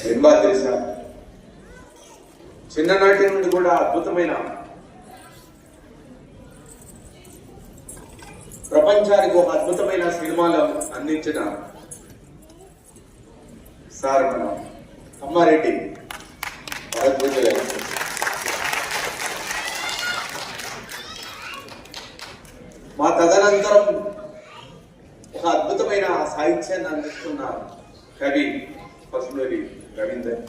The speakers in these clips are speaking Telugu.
సినిమా తెలుసా? చిన్ననాటి నుండి కూడా అద్భుతమైన ప్రపంచానికి ఒక అద్భుతమైన సినిమాలు అందించిన సార్ మన అమ్మారెడ్డి మా తదనంతరం అద్భుతమైన సాహిత్యాన్ని అందిస్తున్న కవి పసులూరి రవీందర్.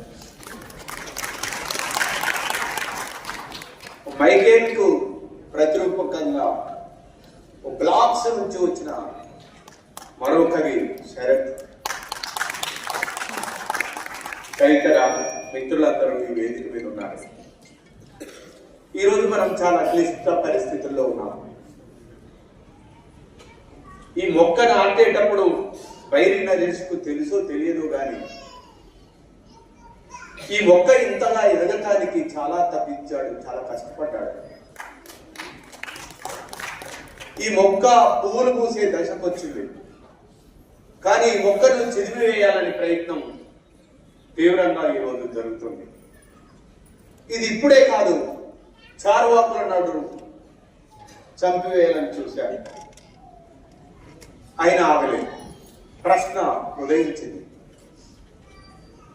మైకేల్కు ప్రతిరూపకంగా బ్లాక్స్ నుంచి వచ్చిన మరో కవి శరత్. తదితర మిత్రులందరూ ఈ వేదిక మీద ఉన్నారు. ఈరోజు మనం చాలా క్లిష్ట పరిస్థితుల్లో ఉన్నాం. ఈ మొక్క నాటేటప్పుడు బైరి నరేష్కు తెలుసో తెలియదు కానీ ఈ మొక్క ఇంతలా ఎదగటానికి చాలా తప్పించాడు చాలా కష్టపడ్డాడు. ఈ మొక్క పువ్వులు పూసే దశకు వచ్చింది కానీ ఈ మొక్కను చదివివేయాలనే ప్రయత్నం తీవ్రంగా ఈరోజు జరుగుతుంది. ఇది ఇప్పుడే కాదు చారువాకుల నడు చంపివేయాలని చూశాడు. ఆయన ఆగలేదు ప్రశ్న ఉదయించింది.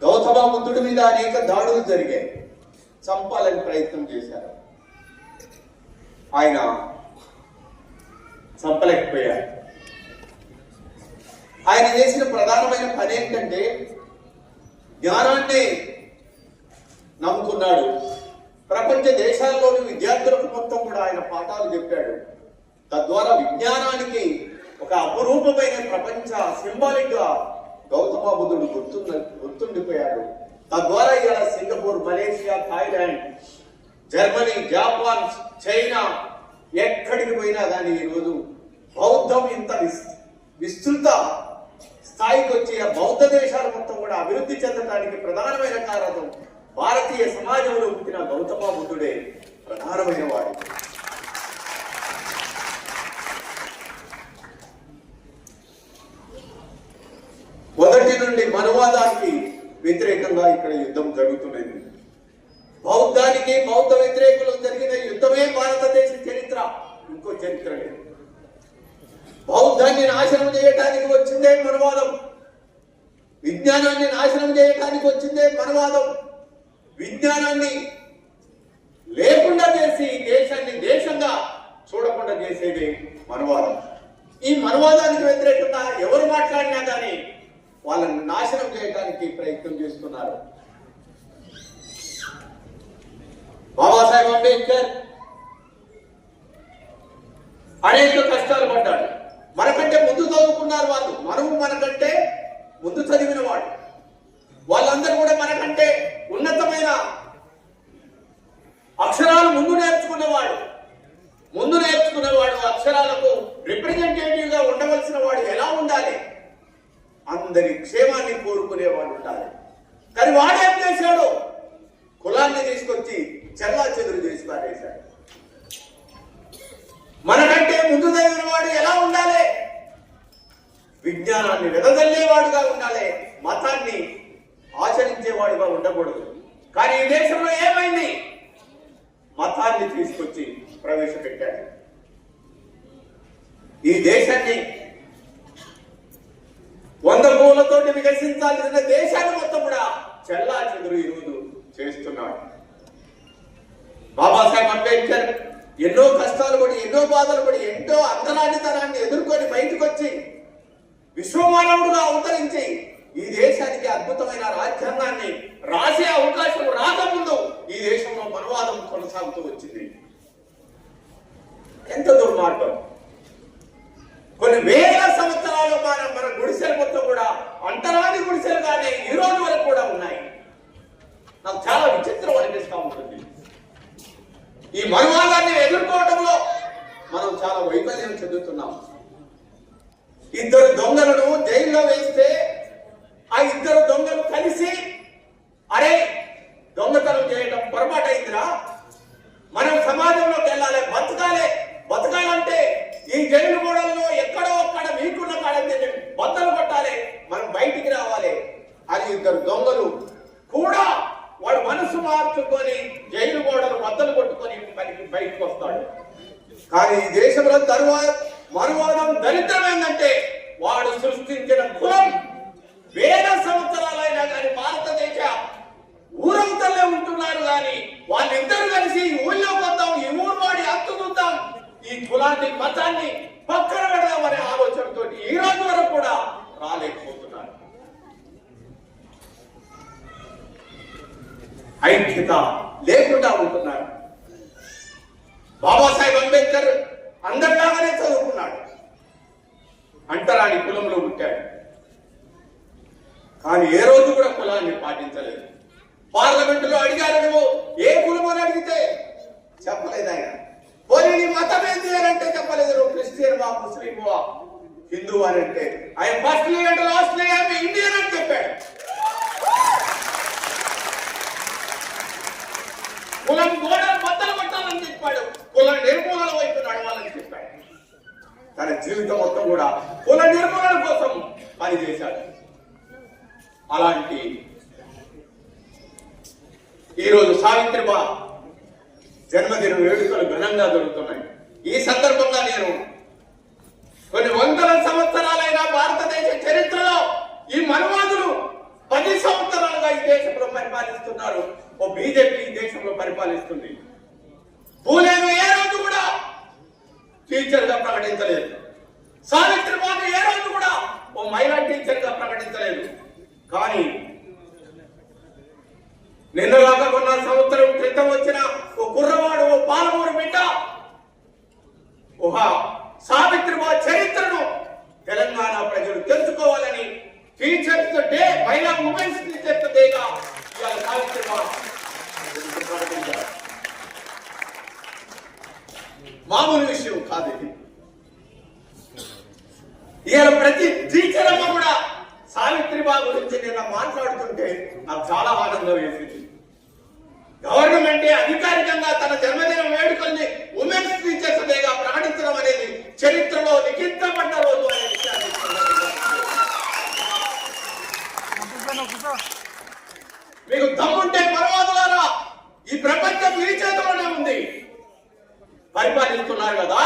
గౌతమ బుద్ధుడి మీద అనేక దాడులు జరిగాయి. చంపాలని ప్రయత్నం చేశారు. ఆయన చంపలేకపోయారు. ఆయన చేసిన ప్రధానమైన పని ఏంటంటే జ్ఞానాన్ని నమ్ముకున్నాడు. ప్రపంచ దేశాల్లోని విద్యార్థులకు మొత్తం కూడా ఆయన పాఠాలు చెప్పాడు. తద్వారా విజ్ఞానానికి ఒక అపురూపమైన ప్రపంచ సింబాలిక్గా గౌతమ బుద్ధుడు గుర్తు గుర్తుండిపోయాడు. తద్వారా ఇవాళ Singapore Malaysia Thailand Germany Japan China ఎక్కడికి పోయినా కానీ ఈరోజు బౌద్ధం ఇంత విస్- విస్తృత స్థాయికి వచ్చి బౌద్ధ దేశాలు మొత్తం కూడా అభివృద్ధి చెందడానికి ప్రధానమైన కారణం భారతీయ సమాజంలో పుట్టిన గౌతమ బుద్ధుడే ప్రధానమైన వాడు. నుండి మనవాదానికి వ్యతిరేకంగా ఇక్కడ యుద్ధం జరుగుతున్నది. బౌద్ధానికి బౌద్ధ వ్యతిరేకులు జరిగిన యుద్ధమే భారతదేశ చరిత్ర ఇంకో చరిత్ర లేదు. బౌద్ధాన్ని నాశనం చేయటానికి వచ్చిందే మనవాదం. విజ్ఞానాన్ని నాశనం చేయటానికి వచ్చిందే మనవాదం. విజ్ఞానాన్ని లేకుండా చేసి దేశాన్ని దేశంగా చూడకుండా చేసేది మనవాదం. ఈ మనవాదానికి వ్యతిరేకంగా ఎవరు మాట్లాడినా కానీ వాళ్ళని నాశనం చేయడానికి ప్రయత్నం చేస్తున్నారు. బాబాసాహెబ్ అంబేద్కర్ అనేక కష్టాలు పడ్డాడు. మనకంటే ముందు చదువుకున్నారు వాళ్ళు. మనము మనకంటే ముందు చదివిన వాడు వాళ్ళందరూ కూడా మనకంటే ఉన్నతమైన అక్షరాలు ముందు నేర్చుకున్నవాడు. ముందు నేర్చుకునేవాడు అక్షరాల రిప్రజెంటేటివ్గా ఉండవలసిన వాడు ఎలా ఉండాలి అందరి క్షేమాన్ని కోరుకునేవాడు ఉండాలి కానీ వాడేం చేశాడు? కులాన్ని తీసుకొచ్చి చెల్లా చెదురు చేసి పారేశాడు. మనకంటే ముందు తగిన వాడు ఎలా ఉండాలి? విజ్ఞానాన్ని వెదజల్లేవాడుగా ఉండాలి. మతాన్ని ఆచరించేవాడుగా ఉండకూడదు. కానీ ఈ దేశంలో ఏమైంది? మతాన్ని తీసుకొచ్చి ప్రవేశపెట్టాడు. ఈ దేశాన్ని వంద పూలతోటి వికసించాల్సిన దేశాన్ని మొత్తం కూడా చెల్లా చెదురు ఈరోజు చేస్తున్నాడు బాబాసాహెబ్ అంబేద్కర్ ఎన్నో కష్టాలు పడి ఎన్నో బాధలు కూడా ఎంతో అంతరానితనాన్ని ఎదుర్కొని బయటకు వచ్చి విశ్వమానవుడుగా అవతరించి ఈ దేశానికి అద్భుతమైన రాజ్యాంగాన్ని రాసే అవకాశం రాకముందు ఈ దేశంలో మనవాదం కొనసాగుతూ వచ్చింది. ఎంత దుర్మార్గం! కొన్ని వేల సంవత్సరాలు మన మన గుడిసెలు మొత్తం కూడా అంతరాని గుడిసెలుగానే ఈ రోజు వరకు కూడా ఉన్నాయి. నాకు చాలా విచిత్రం అనిపిస్తూ ఉంటుంది. ఈ మనువాదాన్ని ఎదుర్కోవడంలో మనం చాలా వైఫల్యం చెందుతున్నాం. ఇద్దరు దొంగలను జైల్లో వేస్తే ఆ ఇద్దరు దొంగలు కలిసి అరే బద్దలు కొట్టాలి మనం బయటికి రావాలి అని ఇద్దరు దొంగలు కూడా వాడు మనసు మార్చుకొని జైలు గోడలు బద్దలు కొట్టుకొని పనికి బయటకు వస్తాడు. కానీ ఈ దేశంలో తరువాత మరువాదం దరిద్రమైందంటే వాడు సృష్టించిన కులం వేల సంవత్సరాలైనా కానీ భారతదేశ ఊరవతలే ఉంటున్నారు కానీ వాళ్ళిద్దరు కలిసి ఊళ్ళో పోతాం ఈ ఊరు వాడి హక్కు చూద్దాం. ఈ కులాన్ని మతాన్ని పక్కన ఈ రోజు వరకు కూడా రాలేకపోతున్నారు. ఐక్యత లేకుండా ఉంటున్నారు. బాబాసాహెబ్ అంబేద్కర్ అందరిలాగానే చదువుకున్నాడు. అంటరాని కులంలో పుట్టాడు. కానీ ఏ రోజు కూడా కులాన్ని పాటించలేదు. పార్లమెంటులో అడిగారు నువ్వు ఏ కులం అని అడిగితే చెప్పలేదు ఆయన. పోనీ నీ మతం ఏంటి అని అంటే చెప్పలేదు నువ్వు క్రిస్టియన్ వా ముస్లిం వా హిందూ అని అంటే ఆయన ఫస్ట్ అండ్ లాస్ట్ ఇండియన్ అని చెప్పాడు. కులం గోడలు బద్దలు కొట్టాలని చెప్పాడు. కులం నిర్మూలన వైపు నడవాలని చెప్పాడు. తన జీవితం మొత్తం కూడా కుల నిర్మూలన కోసం పనిచేశాడు. అలాంటి ఈరోజు సావిత్రిబా జన్మదిన వేడుకలు ఘనంగా జరుగుతున్నాయి. ఈ సందర్భంగా నేను కొన్ని వందల సంవత్సరాలైన భారతదేశ చరిత్రలో ఈ మనవాదులు పది సంవత్సరాలుగా ఈ దేశంలో పరిపాలిస్తున్నారు. ఓ బీజేపీ ఈ దేశంలో పరిపాలిస్తుంది. పూలేను ఏ రోజు కూడా టీచర్గా ప్రకటించలేదు. సావిత్రిబాబు ఏ రోజు కూడా ఓ మహిళా టీచర్గా ప్రకటించలేదు. కానీ నిన్న కాక కొన్న సంవత్సరం క్రితం వచ్చిన ఓ కుర్రవాడు ఓ పాలమూరు బిడ్డ ఓహా సావిత్రిబా చరిత్రను తెలంగాణ ప్రజలు తెలుసుకోవాలని టీచర్స్ డే మహిళా ఉమెన్స్ టీచర్స్ డేగా ఇవాళ సావిత్రిబా మామూలు విషయం కాదు ఇది ఇవాళ ప్రతి టీచర్ అమ్మ కూడా సావిత్రిబా గురించి నిన్న మాట్లాడుతుంటే నాకు చాలా ఆనందం వేసింది గవర్నమెంట్ అధికారికంగా తన జన్మదిన వేడుకల్ని ఉమెన్స్ టీచర్స్ డేగా ప్రకటించడం అనేది చరిత్రలో లిఖితపడ్డ రోజు అనే విషయాన్ని మీకు దమ్ముంటే పర్వాదులారా ఈ ప్రపంచం మీ చేతిలోనే ఉంది పరిపాలిస్తున్నారు కదా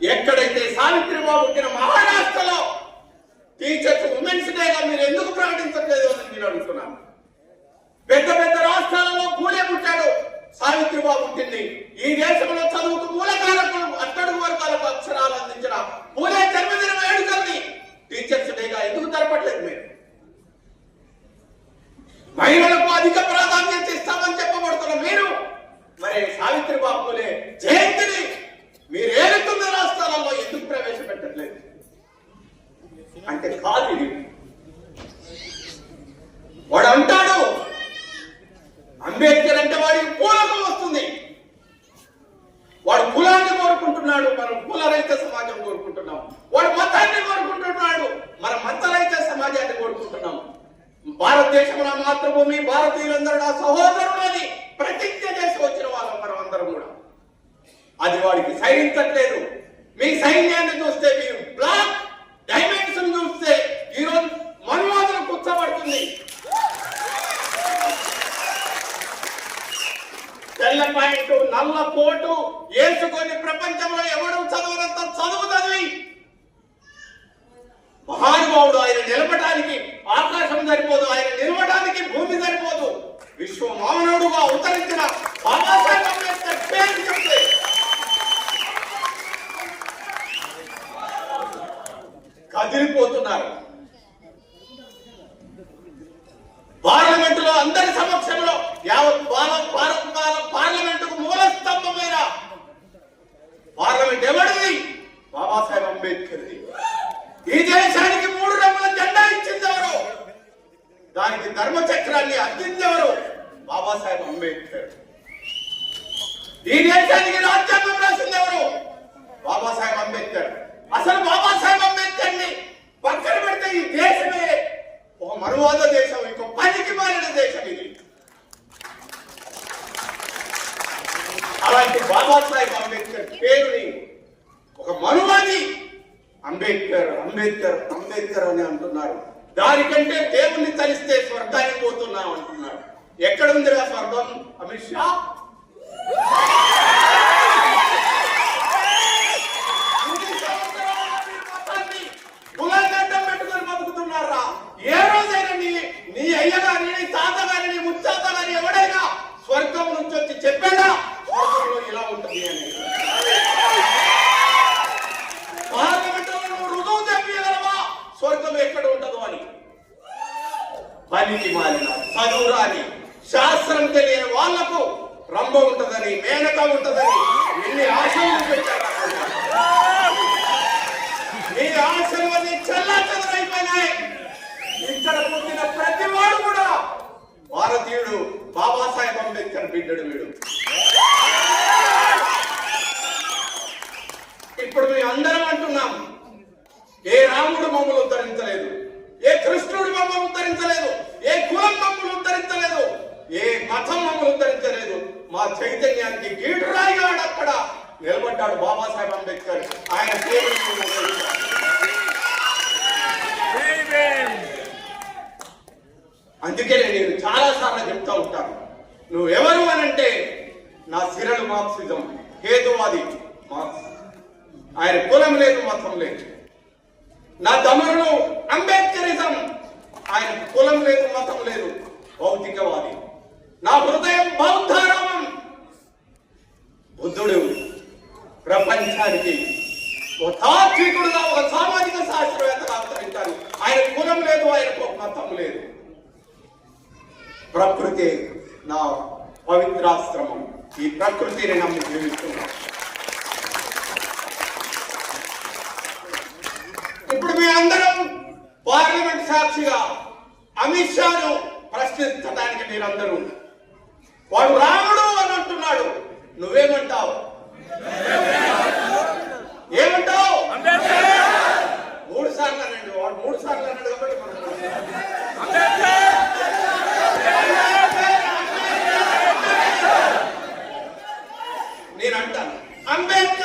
ఎక్కడైతే సావిత్రిబాబు పుట్టిన మహారాష్ట్రలో టీచర్స్ ఉమెన్స్ డేగా మీరు ఎందుకు ప్రకటించట్లేదు అని నేను అడుగుతున్నాను పెద్ద పెద్ద రాష్ట్రాలలో పూలే పుట్టాడు సావిత్రిబాబు పుట్టింది ఈ దేశంలో చదువుకు మూలకాలకు అట్టడుగు వర్గాలకు అక్షరాలు అందించిన పూలే జన్మదిన వేడుకల్ని టీచర్స్ డేగా ఎందుకు జరపట్లేదు మీరు మహిళలకు అధిక ప్రాధాన్యత ఇస్తామని చెప్పబడుతున్న మీరు మరి సావిత్రిబాబు పూలే జయంతిని మీరు ఏలుతున్న రాష్ట్రాలలో ఎందుకు ప్రవేశపెట్టట్లేదు అంటే కాదు. ఇది వాడు అంటాడు అంబేద్కర్ అంటే వాడికి పూలకం వస్తుంది. వాడు కులాన్ని కోరుకుంటున్నాడు మనం కులరహిత సమాజం కోరుకుంటున్నాం. వాడు మతాన్ని కోరుకుంటున్నాడు మన మతరహిత సమాజాన్ని కోరుకుంటున్నాం. భారతదేశంలో మాతృభూమి భారతీయులందరూ నా సహోదరులని ప్రతిజ్ఞ చేసి వచ్చిన వాళ్ళం మనం అందరం కూడా. అది వాడికి సహించట్లేదు మీ సైన్యాన్ని చూస్తే మీరు బ్లాక్ డైమండ్ చూస్తే ఈరోజు మనువాదులు కూర్చోబడుతుంది తెల్ల పాయింట్ నల్ల ప్రపంచంలో ఎవడు చదవనంత చదువు చదివి? మహానుభావుడు ఆయన నిలబడానికి ఆకాశం సరిపోదు ఆయన నిలవడానికి భూమి సరిపోదు. విశ్వ మానవుడుగా అవతరించిన బాబాసాహెబ్ అంబేద్కర్ పేరు చెప్తే. కదిలిపోతున్నారు. పార్లమెంట్లో అందరి సమక్షంలో యావత్ పార్లమెంట్ భారత భారత పార్లమెంటుకు మూల స్తంభమైన పార్లమెంట్ ఎవరిది బాబాసాహెబ్ అంబేద్కర్ది. ఈ దేశానికి మూడు రంగుల జెండా ఇచ్చింది ఎవరు దానికి ధర్మచక్రాన్ని అందించేవారు బాబాసాహెబ్ అంబేద్కర్. ఈ దేశానికి రాజ్యాంగం రాసింది ఎవరు బాబాసాహెబ్ అంబేద్కర్. అసలు బాబాసాహెబ్ అంబేద్కర్ని పక్కన పెడితే ఈ దేశమే ఒక మరువాద దేశం ఇంకో పనికి మారిన దేశం ఇది. అలాంటి బాబాసాహెబ్ అంబేద్కర్ పేరుని ఒక మనువాది అంబేద్కర్ అంబేద్కర్ అంబేద్కర్ అని అంటున్నారు. దానికంటే దేవుణ్ణి తలిస్తే స్వర్గానికి పోతున్నాం అంటున్నాడు ఎక్కడ ఉందిరా స్వర్గం? అమిత్ షా? పెట్టుకొని ఏ రోజైనా నీ నీ అయ్య నీ ముత్తాత ఎవడైనా స్వర్గం నుంచి వచ్చి చెప్పాడా స్వర్గంలో ఇలా ఉంటుంది అని. రుజువు చెప్పగలవా? స్వర్గం ఎక్కడ ఉంటుందో అని. పనికి మాలిన చదువురాని శాస్త్రం తెలియని వాళ్ళకు రంభ ఉంటదని మేనక ఉంటదని ఎన్ని ఆశలు పెట్టారు మీ ఆశలు అన్ని చల్లా చెదరైపోయినాయి ఇక్కడ పుట్టిన ప్రతి వాడు కూడా భారతీయుడు. బాబాసాహెబ్ అంబేద్కర్ బిడ్డడు వీడు ఇప్పుడు మేము అందరం అంటున్నాం ఏ రాముడు మమ్మల్ని ఉద్ధరించలేదు ఏ కృష్ణుడు మమ్మల్ని ఉద్ధరించలేదు ఏ కులం మమ్మల్ని ఉద్ధరించలేదు ఏ మతం మమ్మల్ని ఉద్ధరించలేదు మా చైతన్యానికి గీటురాయిగా అక్కడ నిలబడ్డాడు బాబాసాహెబ్ అంబేద్కర్ ఆయన సేవలు మేము ఉద్ధరించాలి. అందుకనే నేను చాలా సార్లు చెప్తా ఉంటాను. నువ్వెవరు అని అంటే నా సిరలు మార్క్సిజం. హేతువాది మార్క్స్. ఆయన కులం లేదు మతం లేదు. నా తమ్ముడు అంబేద్కరిజం. ఆయన కులం లేదు మతం లేదు. భౌతికవాది. నా హృదయం బౌద్ధారామం. బుద్ధుడు ప్రపంచానికి ఒక తాత్వికుడుగా ఒక సామాజిక శాస్త్రవేత్తగా అవతరించారు ఆయన కులం లేదు ఆయనకు మతం లేదు. ప్రకృతి నా పవిత్రాశ్రమం. ఈ ప్రకృతిని నమ్మి జీవిస్తున్నాం. ఇప్పుడు మీ అందరం పార్లమెంట్ సాక్షిగా అమిత్ షాను ప్రశ్నించడానికి మీరందరూ వాడు రాముడు అని అంటున్నాడు. నువ్వేమంటావు? ఏమంటావు? మూడు సార్లు అనండి వాడు మూడు సార్లు అన్నాడు కాబట్టి మనం నేను అంటాను అంబేద్కర్